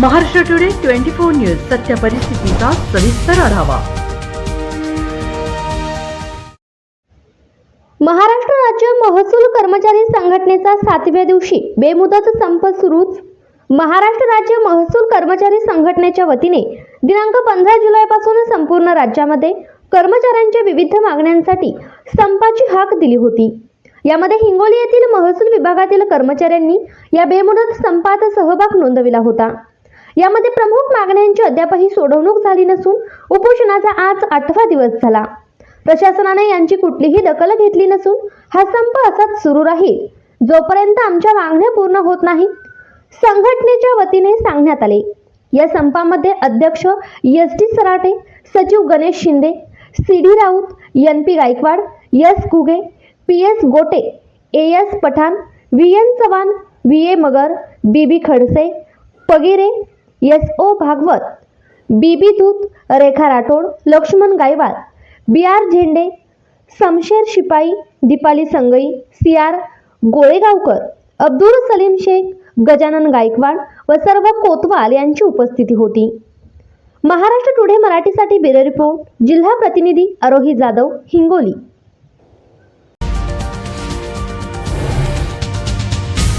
Maharashtra today twenty four news सत्य परिस्थितीचा सविस्तर आढावा. महाराष्ट्र राज्य महसूल कर्मचारी संघटनेचा सातव्या दिवशी बेमुदत संप सुरूच. महाराष्ट्र राज्य महसूल कर्मचारी संघटनेच्या वतीने दिनांक पंधरा जुलैपासून संपूर्ण राज्यामध्ये कर्मचाऱ्यांच्या विविध मागण्यांसाठी संपाची हाक दिली होती. यामध्ये हिंगोली येथील महसूल विभागातील कर्मचाऱ्यांनी या बेमुदत संपात सहभाग नोंदविला होता. यामध्ये प्रमुख मागण्यांची अद्यापही सोडवणूक झाली नसून उपोषणाचा आज आठवा दिवस झाला. प्रशासनाने यांची कुठलीही दखल घेतली नसून हा संप असाच सुरू राहील. जोपर्यंत आमच्या मागण्या पूर्ण होत नाही संघटनेच्या वतीने सांगण्यात आले. या संपामध्ये अध्यक्ष एस टी सराटे सचिव Ganesh Shinde C D Raut N P Gaikwad S Kuge P S Gote A S Pathan V N Chavan V A Magar B B Khadse Pagire S O Bhagwat B B दूत Rekha Rathod Laxman गायवाल B R Zende Samsher शिपाई Deepali Sangai C R Golegaonkar Abdul Salim Shaikh Gajanan Gaikwad व सर्व कोतवाल यांची उपस्थिती होती. Maharashtra today मराठीसाठी bureau report जिल्हा प्रतिनिधी अरोही जाधव हिंगोली.